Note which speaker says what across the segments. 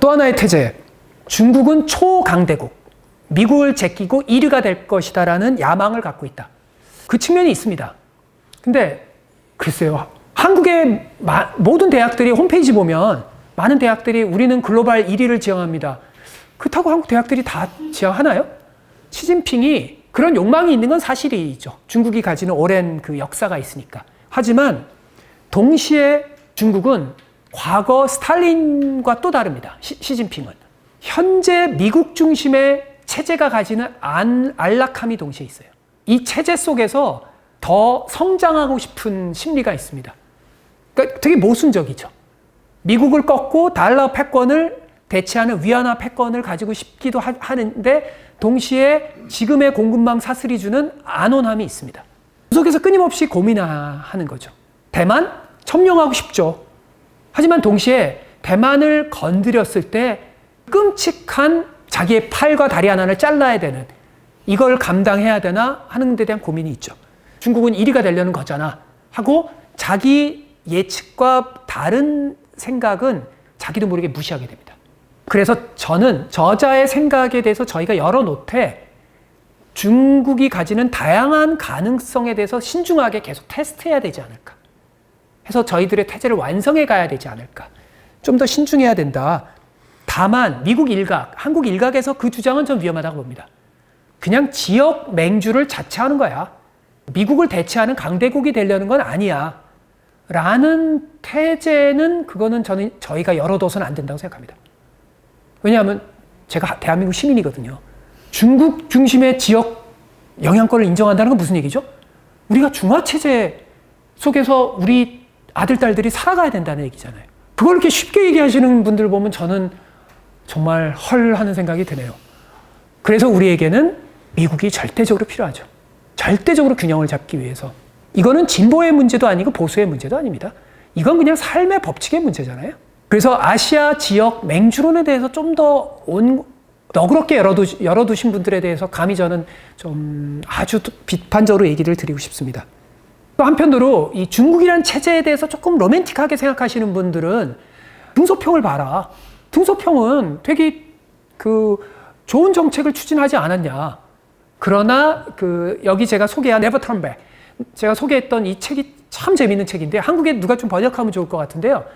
Speaker 1: 또 하나의 태제. 중국은 초강대국, 미국을 제끼고 1위가 될 것이다라는 야망을 갖고 있다. 그 측면이 있습니다. 근데 글쎄요. 한국의 마- 모든 대학들이 홈페이지 보면 많은 대학들이 우리는 글로벌 1위를 지향합니다. 그렇다고 한국 대학들이 다 지향하나요? 시진핑이 그런 욕망이 있는 건 사실이죠. 중국이 가지는 오랜 그 역사가 있으니까. 하지만 동시에 중국은 과거 스탈린과 또 다릅니다. 시, 시진핑은. 현재 미국 중심의 체제가 가지는 안, 안락함이 동시에 있어요. 이 체제 속에서 더 성장하고 싶은 심리가 있습니다. 그러니까 되게 모순적이죠. 미국을 꺾고 달러 패권을 대체하는 위안화 패권을 가지고 싶기도 하, 하는데 동시에 지금의 공급망 사슬이 주는 안온함이 있습니다. 그 속에서 끊임없이 고민하는 거죠. 대만 점령하고 싶죠. 하지만 동시에 대만을 건드렸을 때 끔찍한 자기의 팔과 다리 하나를 잘라야 되는 이걸 감당해야 되나 하는 데 대한 고민이 있죠. 중국은 1위가 되려는 거잖아 하고 자기 예측과 다른 생각은 자기도 모르게 무시하게 됩니다. 그래서 저는 저자의 생각에 대해서 저희가 열어놓되 중국이 가지는 다양한 가능성에 대해서 신중하게 계속 테스트해야 되지 않을까. 해서 저희들의 태제를 완성해 가야 되지 않을까. 좀 더 신중해야 된다. 다만 미국 일각, 한국 일각에서 그 주장은 좀 위험하다고 봅니다. 그냥 지역 맹주를 자처하는 거야. 미국을 대체하는 강대국이 되려는 건 아니야. 라는 태제는 그거는 저는 저희가 열어둬서는 안 된다고 생각합니다. 왜냐하면 제가 대한민국 시민이거든요. 중국 중심의 지역 영향권을 인정한다는 건 무슨 얘기죠? 우리가 중화 체제 속에서 우리 아들 딸들이 살아가야 된다는 얘기잖아요. 그걸 이렇게 쉽게 얘기하시는 분들 보면 저는 정말 헐 하는 생각이 드네요. 그래서 우리에게는 미국이 절대적으로 필요하죠. 절대적으로 균형을 잡기 위해서. 이거는 진보의 문제도 아니고 보수의 문제도 아닙니다. 이건 그냥 삶의 법칙의 문제잖아요. 그래서 아시아 지역 맹주론에 대해서 좀 더 너그럽게 열어두, 열어두신 분들에 대해서 감히 저는 좀 아주 비판적으로 얘기를 드리고 싶습니다. 또 한편으로 이 중국이란 체제에 대해서 조금 로맨틱하게 생각하시는 분들은 등소평을 봐라. 등소평은 되게 그 좋은 정책을 추진하지 않았냐. 그러나 그 여기 제가 소개한 턴백 제가 소개했던 이 책이 참 재밌는 책인데 한국에 누가 좀 번역하면 좋을 것 같은데요.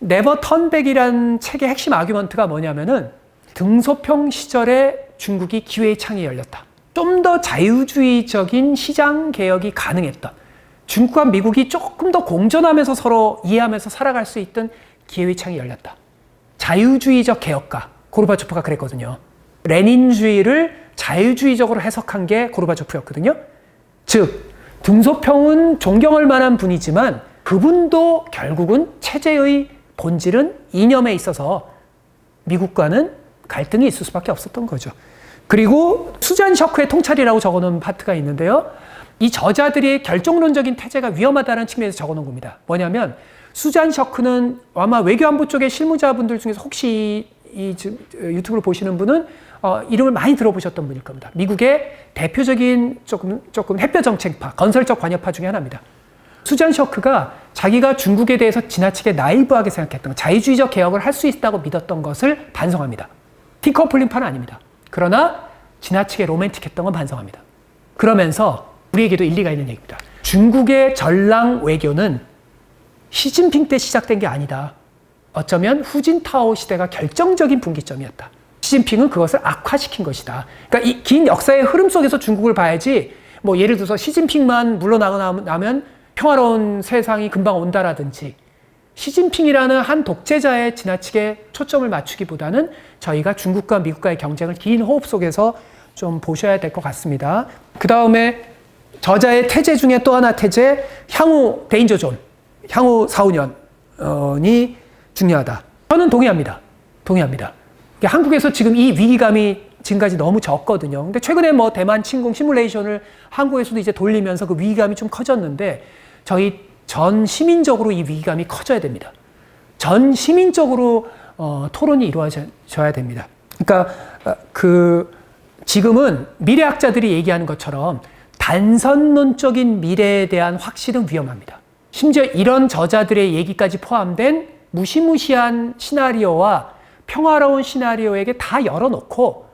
Speaker 1: 네버 턴백이란 책의 핵심 아규먼트가 뭐냐면은 등소평 시절에 중국이 기회의 창이 열렸다. 좀 더 자유주의적인 시장 개혁이 가능했던 중국과 미국이 조금 더 공존하면서 서로 이해하면서 살아갈 수 있던 기회의 창이 열렸다. 자유주의적 개혁가 고르바초프가 그랬거든요. 레닌주의를 자유주의적으로 해석한 게 고르바초프였거든요. 즉 등소평은 존경할 만한 분이지만 그분도 결국은 체제의 본질은 이념에 있어서 미국과는 갈등이 있을 수밖에 없었던 거죠. 그리고 수잔 셔크의 통찰이라고 적어놓은 파트가 있는데요. 이 저자들의 결정론적인 태제가 위험하다는 측면에서 적어놓은 겁니다. 뭐냐면 수잔 셔크는 아마 외교안보 쪽의 실무자분들 중에서 혹시 이 유튜브를 보시는 분은 어, 이름을 많이 들어보셨던 분일 겁니다. 미국의 대표적인 조금 조금 햇볕 정책파, 건설적 관여파 중에 하나입니다. 수잔 셔크가 자기가 중국에 대해서 지나치게 나이브하게 생각했던 것, 자유주의적 개혁을 할 수 있다고 믿었던 것을 반성합니다. 티커플링파는 아닙니다. 그러나 지나치게 로맨틱했던 건 반성합니다. 그러면서 우리에게도 일리가 있는 얘기입니다. 중국의 전랑 외교는 시진핑 때 시작된 게 아니다. 어쩌면 후진타오 시대가 결정적인 분기점이었다. 시진핑은 그것을 악화시킨 것이다. 그러니까 이 긴 역사의 흐름 속에서 중국을 봐야지 뭐 예를 들어서 시진핑만 물러나고 나면 평화로운 세상이 금방 온다라든지 시진핑이라는 한 독재자에 지나치게 초점을 맞추기보다는 저희가 중국과 미국과의 경쟁을 긴 호흡 속에서 좀 보셔야 될 것 같습니다. 그 다음에 저자의 태제 중에 또 하나 태제, 향후 데인저 존, 향후 4, 5년이 중요하다. 저는 동의합니다. 동의합니다. 한국에서 지금 이 위기감이 지금까지 너무 적거든요. 근데 최근에 뭐 대만 침공 시뮬레이션을 한국에서도 이제 돌리면서 그 위기감이 좀 커졌는데 저희 전 시민적으로 이 위기감이 커져야 됩니다. 전 시민적으로 어, 토론이 이루어져야 됩니다. 그러니까 어, 그 지금은 미래학자들이 얘기하는 것처럼 단선론적인 미래에 대한 확신은 위험합니다. 심지어 이런 저자들의 얘기까지 포함된 무시무시한 시나리오와 평화로운 시나리오에게 다 열어놓고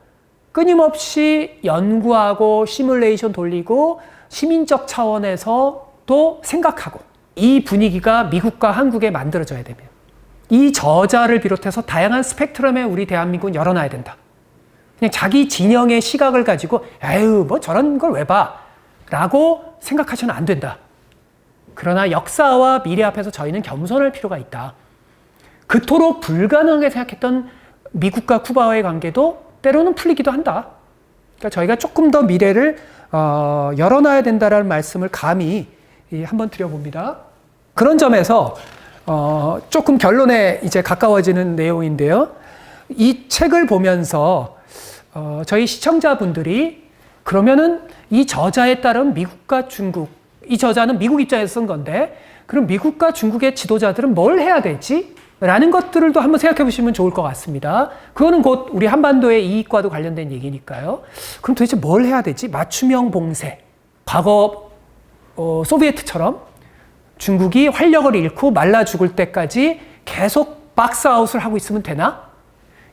Speaker 1: 끊임없이 연구하고 시뮬레이션 돌리고 시민적 차원에서 또 생각하고 이 분위기가 미국과 한국에 만들어져야 됩니다. 이 저자를 비롯해서 다양한 스펙트럼에 우리 대한민국은 열어놔야 된다. 그냥 자기 진영의 시각을 가지고 에휴 뭐 저런 걸 왜 봐? 라고 생각하셔는 안 된다. 그러나 역사와 미래 앞에서 저희는 겸손할 필요가 있다. 그토록 불가능하게 생각했던 미국과 쿠바와의 관계도 때로는 풀리기도 한다. 그러니까 저희가 조금 더 미래를 어, 열어놔야 된다라는 말씀을 감히 한번 드려봅니다. 그런 점에서 어, 조금 결론에 이제 가까워지는 내용인데요. 이 책을 보면서 어, 저희 시청자분들이 그러면은 이 저자에 따른 미국과 중국, 이 저자는 미국 입장에서 쓴 건데, 그럼 미국과 중국의 지도자들은 뭘 해야 되지? 라는 것들을 또 한번 생각해 보시면 좋을 것 같습니다. 그거는 곧 우리 한반도의 이익과도 관련된 얘기니까요. 그럼 도대체 뭘 해야 되지? 맞춤형 봉쇄. 과거 어, 소비에트처럼 중국이 활력을 잃고 말라 죽을 때까지 계속 박스아웃을 하고 있으면 되나?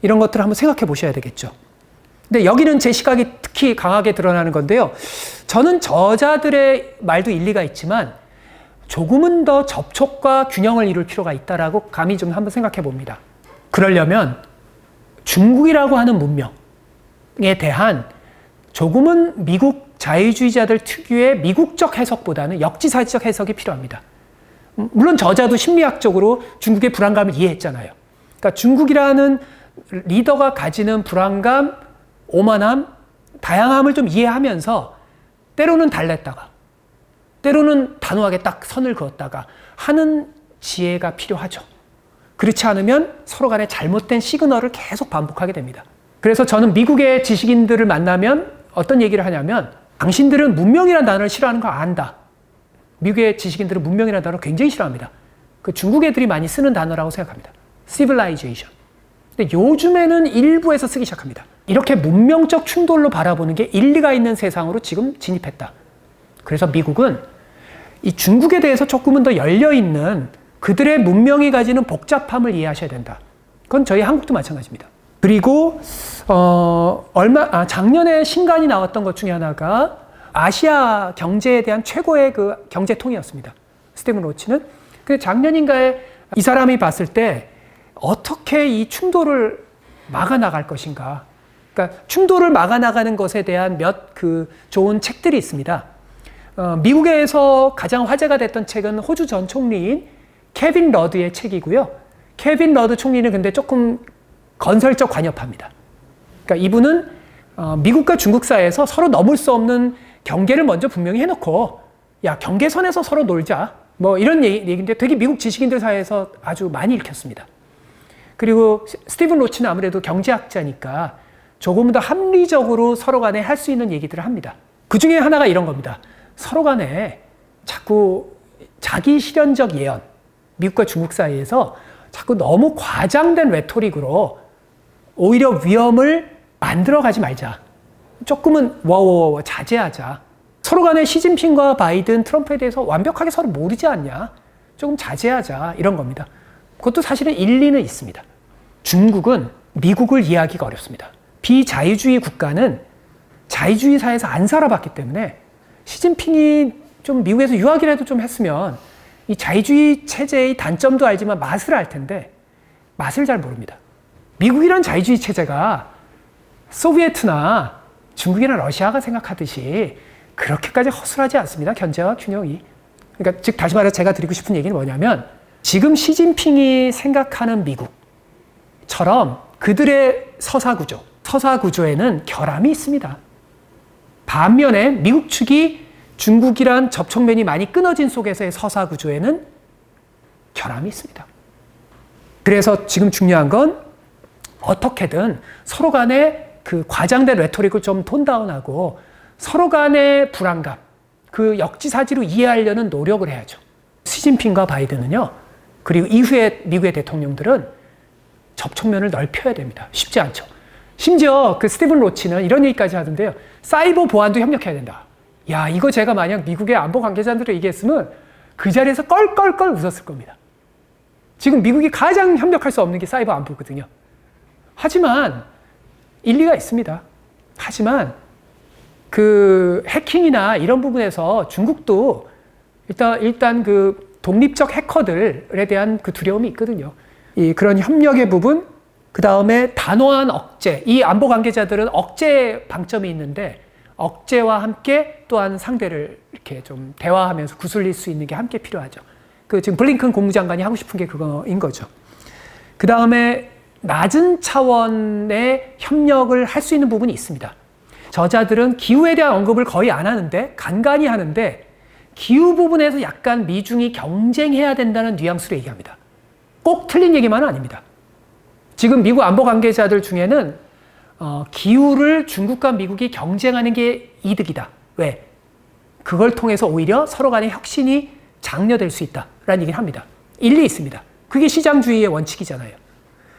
Speaker 1: 이런 것들을 한번 생각해 보셔야 되겠죠. 근데 여기는 제 시각이 특히 강하게 드러나는 건데요. 저는 저자들의 말도 일리가 있지만 조금은 더 접촉과 균형을 이룰 필요가 있다라고 감히 좀 한번 생각해 봅니다. 그러려면 중국이라고 하는 문명에 대한 조금은 미국 자유주의자들 특유의 미국적 해석보다는 역지사지적 해석이 필요합니다. 물론 저자도 심리학적으로 중국의 불안감을 이해했잖아요. 그러니까 중국이라는 리더가 가지는 불안감, 오만함, 다양함을 좀 이해하면서 때로는 달랬다가 때로는 단호하게 딱 선을 그었다가 하는 지혜가 필요하죠. 그렇지 않으면 서로 간에 잘못된 시그널을 계속 반복하게 됩니다. 그래서 저는 미국의 지식인들을 만나면 어떤 얘기를 하냐면 당신들은 문명이라는 단어를 싫어하는 거 안다. 미국의 지식인들은 문명이라는 단어를 굉장히 싫어합니다. 그 중국 애들이 많이 쓰는 단어라고 생각합니다. civilization. 근데 요즘에는 일부에서 쓰기 시작합니다. 이렇게 문명적 충돌로 바라보는 게 일리가 있는 세상으로 지금 진입했다. 그래서 미국은 이 중국에 대해서 조금은 더 열려 있는 그들의 문명이 가지는 복잡함을 이해하셔야 된다. 그건 저희 한국도 마찬가지입니다. 그리고, 어, 얼마, 아, 작년에 신간이 나왔던 것 중에 하나가 아시아 경제에 대한 최고의 그 경제통이었습니다. 스티븐 로치는. 그 작년인가에 이 사람이 봤을 때 어떻게 이 충돌을 막아나갈 것인가. 그러니까 충돌을 막아나가는 것에 대한 몇 그 좋은 책들이 있습니다. 어, 미국에서 가장 화제가 됐던 책은 호주 전 총리인 케빈 러드의 책이고요. 케빈 러드 총리는 근데 조금 건설적 관여파입니다. 그러니까 이분은 어, 미국과 중국 사이에서 서로 넘을 수 없는 경계를 먼저 분명히 해놓고 야 경계선에서 서로 놀자 뭐 이런 얘기인데 되게 미국 지식인들 사이에서 아주 많이 읽혔습니다. 그리고 스티븐 로치는 아무래도 경제학자니까 조금 더 합리적으로 서로 간에 할 수 있는 얘기들을 합니다. 그 중에 하나가 이런 겁니다. 서로 간에 자꾸 자기 실현적 예언, 미국과 중국 사이에서 자꾸 너무 과장된 레토릭으로 오히려 위험을 만들어 가지 말자. 조금은 워워워 자제하자. 서로 간에 시진핑과 바이든, 트럼프에 대해서 완벽하게 서로 모르지 않냐. 조금 자제하자. 이런 겁니다. 그것도 사실은 일리는 있습니다. 중국은 미국을 이해하기가 어렵습니다. 비자유주의 국가는 자유주의 사회에서 안 살아봤기 때문에 시진핑이 좀 미국에서 유학이라도 좀 했으면 이 자유주의 체제의 단점도 알지만 맛을 알 텐데 맛을 잘 모릅니다. 미국이란 자유주의 체제가 소비에트나 중국이나 러시아가 생각하듯이 그렇게까지 허술하지 않습니다. 견제와 균형이. 그러니까 즉 다시 말해 제가 드리고 싶은 얘기는 뭐냐면 지금 시진핑이 생각하는 미국 처럼 그들의 서사 구조, 서사 구조에는 결함이 있습니다. 반면에 미국 측이 중국이란 접촉면이 많이 끊어진 속에서의 서사 구조에는 결함이 있습니다. 그래서 지금 중요한 건 어떻게든 서로 간에 그 과장된 레토릭을 좀 톤다운하고 서로 간의 불안감, 그 역지사지로 이해하려는 노력을 해야죠. 시진핑과 바이든은요, 그리고 이후에 미국의 대통령들은 접촉면을 넓혀야 됩니다. 쉽지 않죠. 심지어 그 스티븐 로치는 이런 얘기까지 하던데요. 사이버 보안도 협력해야 된다. 야, 이거 제가 만약 미국의 안보 관계자들을 얘기했으면 그 자리에서 껄껄껄 웃었을 겁니다. 지금 미국이 가장 협력할 수 없는 게 사이버 안보거든요. 하지만 일리가 있습니다. 하지만 그 해킹이나 이런 부분에서 중국도 일단 일단 그 독립적 해커들에 대한 그 두려움이 있거든요. 이 그런 협력의 부분, 그 다음에 단호한 억제. 이 안보 관계자들은 억제 방점이 있는데 억제와 함께 또한 상대를 이렇게 좀 대화하면서 구슬릴 수 있는 게 함께 필요하죠. 그 지금 블링컨 국무장관이 하고 싶은 게 그거인 거죠. 그 다음에 낮은 차원의 협력을 할 수 있는 부분이 있습니다. 저자들은 기후에 대한 언급을 거의 안 하는데 간간히 하는데 기후 부분에서 약간 미중이 경쟁해야 된다는 뉘앙스로 얘기합니다. 꼭 틀린 얘기만은 아닙니다. 지금 미국 안보 관계자들 중에는 어, 기후를 중국과 미국이 경쟁하는 게 이득이다. 왜? 그걸 통해서 오히려 서로 간의 혁신이 장려될 수 있다라는 얘기를 합니다. 일리 있습니다. 그게 시장주의의 원칙이잖아요.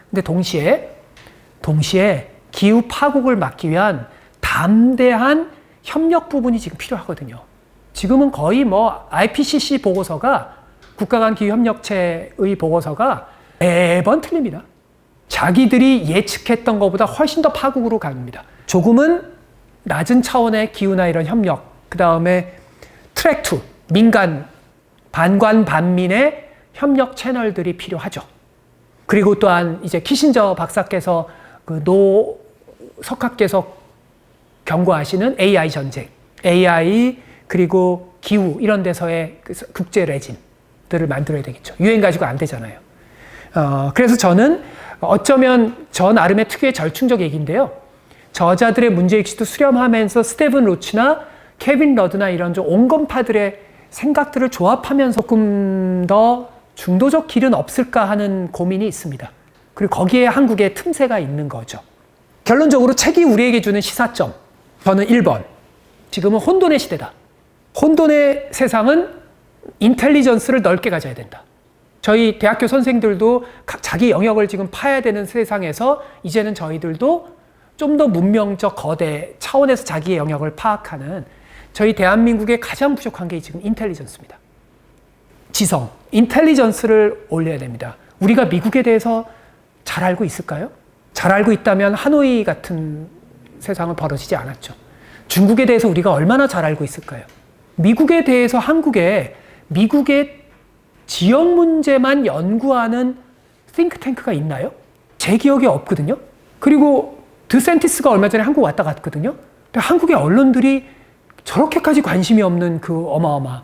Speaker 1: 근데 동시에 동시에 기후 파국을 막기 위한 담대한 협력 부분이 지금 필요하거든요. 지금은 거의 뭐 IPCC 보고서가 국가 간 기후 협력체의 보고서가 매번 틀립니다. 자기들이 예측했던 것보다 훨씬 더 파국으로 갑니다. 조금은 낮은 차원의 기후나 이런 협력, 그 다음에 트랙 투 민간 반관 반민의 협력 채널들이 필요하죠. 그리고 또한 이제 키신저 박사께서 그 노 석학께서 경고하시는 AI 전쟁, AI 그리고 기후 이런 데서의 그 국제 레짐 들을 만들어야 되겠죠. 유행 가지고 안 되잖아요. 어, 그래서 저는 어쩌면 저 나름의 특유의 절충적 얘기인데요. 저자들의 문제의식도 수렴하면서 스테븐 로치나 케빈 러드나 이런 좀 온건파들의 생각들을 조합하면서 조금 더 중도적 길은 없을까 하는 고민이 있습니다. 그리고 거기에 한국의 틈새가 있는 거죠. 결론적으로 책이 우리에게 주는 시사점. 저는 1번. 지금은 혼돈의 시대다. 혼돈의 세상은 인텔리전스를 넓게 가져야 된다. 저희 대학교 선생들도 자기 영역을 지금 파야 되는 세상에서 이제는 저희들도 좀 더 문명적 거대 차원에서 자기의 영역을 파악하는 저희 대한민국의 가장 부족한 게 지금 인텔리전스입니다. 지성, 인텔리전스를 올려야 됩니다. 우리가 미국에 대해서 잘 알고 있을까요? 잘 알고 있다면 하노이 같은 세상은 벌어지지 않았죠. 중국에 대해서 우리가 얼마나 잘 알고 있을까요? 미국에 대해서 한국에 미국의 지역 문제만 연구하는 싱크탱크가 있나요? 제 기억에 없거든요. 그리고 드센티스가 얼마 전에 한국 왔다 갔거든요. 한국의 언론들이 저렇게까지 관심이 없는 그 어마어마.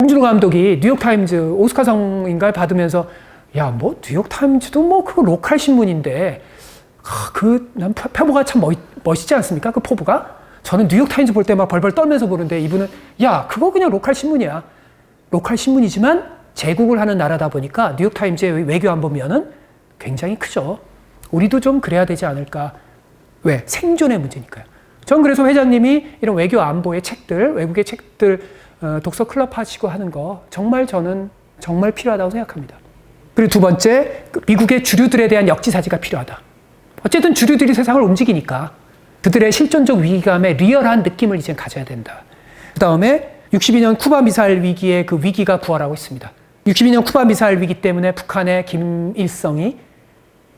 Speaker 1: 홍준호 감독이 뉴욕타임즈 오스카상인가 받으면서 야, 뭐 뉴욕타임즈도 뭐 그거 로컬 신문인데 아, 그난 표보가 참 멋, 멋있지 않습니까? 그 포부가 저는 뉴욕타임즈 볼 때 막 벌벌 떨면서 보는데 이분은 야, 그거 그냥 로컬 신문이야. 로컬 신문이지만 제국을 하는 나라다 보니까 뉴욕타임즈의 외교 안 보면은 굉장히 크죠. 우리도 좀 그래야 되지 않을까. 왜? 생존의 문제니까요. 전 그래서 회장님이 이런 외교 안보의 책들, 외국의 책들 어, 독서 클럽 하시고 하는 거 정말 저는 정말 필요하다고 생각합니다. 그리고 두 번째, 그 미국의 주류들에 대한 역지사지가 필요하다. 어쨌든 주류들이 세상을 움직이니까 그들의 실존적 위기감에 리얼한 느낌을 이제 가져야 된다. 그 다음에 62년 쿠바 미사일 위기의 그 위기가 부활하고 있습니다. 62년 쿠바 미사일 위기 때문에 북한의 김일성이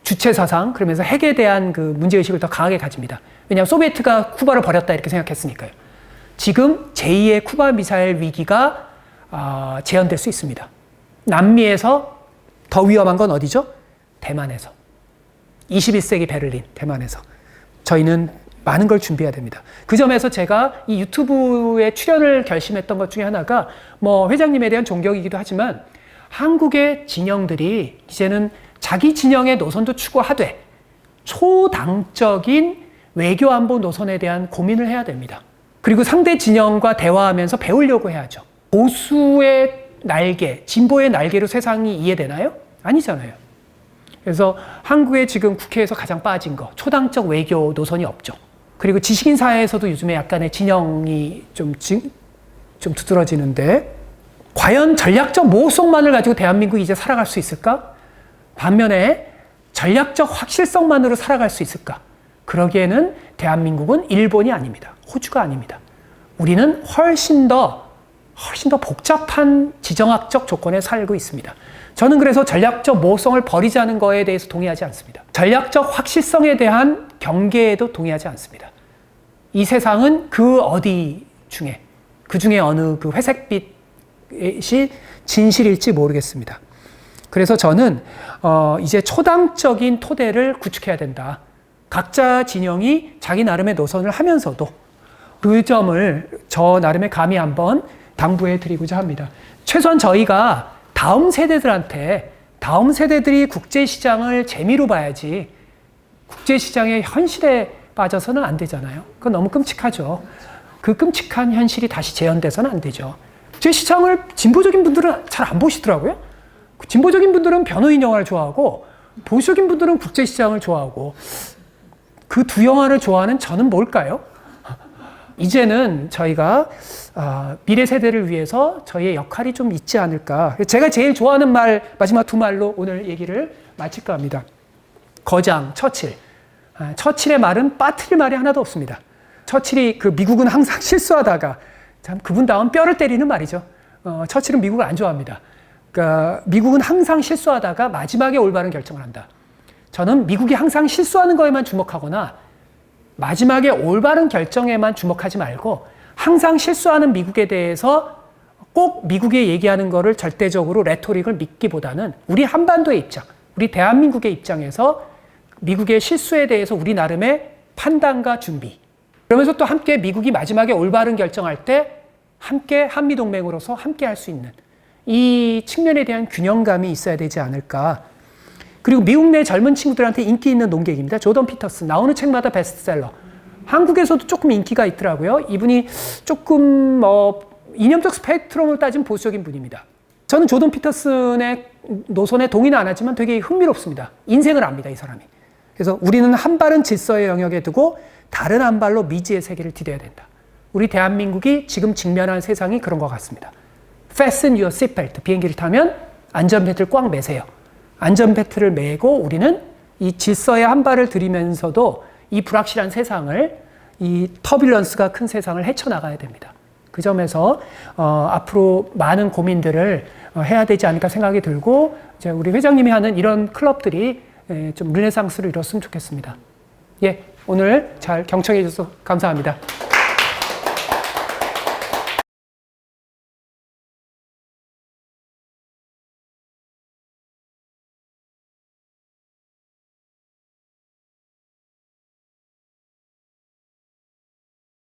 Speaker 1: 주체 사상 그러면서 핵에 대한 그 문제 의식을 더 강하게 가집니다. 왜냐하면 소비에트가 쿠바를 버렸다 이렇게 생각했으니까요. 지금 제2의 쿠바 미사일 위기가 어, 재현될 수 있습니다. 남미에서 더 위험한 건 어디죠? 대만에서. 21세기 베를린, 대만에서. 저희는 많은 걸 준비해야 됩니다. 그 점에서 제가 이 유튜브에 출연을 결심했던 것 중에 하나가 뭐 회장님에 대한 존경이기도 하지만 한국의 진영들이 이제는 자기 진영의 노선도 추구하되 초당적인 외교 안보 노선에 대한 고민을 해야 됩니다. 그리고 상대 진영과 대화하면서 배우려고 해야죠. 보수의 날개, 진보의 날개로 세상이 이해되나요? 아니잖아요. 그래서 한국의 지금 국회에서 가장 빠진 거, 초당적 외교 노선이 없죠. 그리고 지식인 사회에서도 요즘에 약간의 진영이 좀, 좀 두드러지는데, 과연 전략적 모속만을 가지고 대한민국이 이제 살아갈 수 있을까? 반면에 전략적 확실성만으로 살아갈 수 있을까? 그러기에는 대한민국은 일본이 아닙니다. 호주가 아닙니다. 우리는 훨씬 더, 훨씬 더 복잡한 지정학적 조건에 살고 있습니다. 저는 그래서 전략적 모호성을 버리자는 거에 대해서 동의하지 않습니다. 전략적 확실성에 대한 경계에도 동의하지 않습니다. 이 세상은 그 어디 중에 그 중에 어느 그 회색빛이 진실일지 모르겠습니다. 그래서 저는 어 이제 초당적인 토대를 구축해야 된다. 각자 진영이 자기 나름의 노선을 하면서도 그 점을 저 나름의 감히 한번 당부해 드리고자 합니다. 최소한 저희가 다음 세대들한테 다음 세대들이 국제시장을 재미로 봐야지 국제시장의 현실에 빠져서는 안 되잖아요. 그건 너무 끔찍하죠. 그 끔찍한 현실이 다시 재현돼서는 안 되죠. 국제시장을 진보적인 분들은 잘 안 보시더라고요. 진보적인 분들은 변호인 영화를 좋아하고 보수적인 분들은 국제시장을 좋아하고 그 두 영화를 좋아하는 저는 뭘까요? 이제는 저희가 아, 미래 세대를 위해서 저희의 역할이 좀 있지 않을까. 제가 제일 좋아하는 말 마지막 두 말로 오늘 얘기를 마칠까 합니다. 거장 처칠. 아, 처칠의 말은 빠뜨릴 말이 하나도 없습니다. 처칠이 그 미국은 항상 실수하다가 참 그분다운 뼈를 때리는 말이죠. 어, 처칠은 미국을 안 좋아합니다. 그러니까 미국은 항상 실수하다가 마지막에 올바른 결정을 한다. 저는 미국이 항상 실수하는 거에만 주목하거나 마지막에 올바른 결정에만 주목하지 말고 항상 실수하는 미국에 대해서 꼭 미국이 얘기하는 거를 절대적으로 레토릭을 믿기보다는 우리 한반도의 입장, 우리 대한민국의 입장에서 미국의 실수에 대해서 우리 나름의 판단과 준비. 그러면서 또 함께 미국이 마지막에 올바른 결정할 때 함께 한미동맹으로서 함께 할 수 있는 이 측면에 대한 균형감이 있어야 되지 않을까. 그리고 미국 내 젊은 친구들한테 인기 있는 농객입니다. 조던 피터스. 나오는 책마다 베스트셀러. 한국에서도 조금 인기가 있더라고요. 이분이 조금 뭐 이념적 스펙트럼을 따진 보수적인 분입니다. 저는 조던 피터슨의 노선에 동의는 안 하지만 되게 흥미롭습니다. 인생을 압니다, 이 사람이. 그래서 우리는 한 발은 질서의 영역에 두고 다른 한 발로 미지의 세계를 디뎌야 된다. 우리 대한민국이 지금 직면한 세상이 그런 것 같습니다. Fasten your seatbelt. 비행기를 타면 안전벨트를 꽉 매세요. 안전벨트를 매고 우리는 이 질서의 한 발을 들이면서도 이 불확실한 세상을 이 터뷸런스가 큰 세상을 헤쳐나가야 됩니다. 그 점에서 어, 앞으로 많은 고민들을 어, 해야 되지 않을까 생각이 들고 이제 우리 회장님이 하는 이런 클럽들이 에, 좀 르네상스를 이뤘으면 좋겠습니다. 예, 오늘 잘 경청해 주셔서 감사합니다.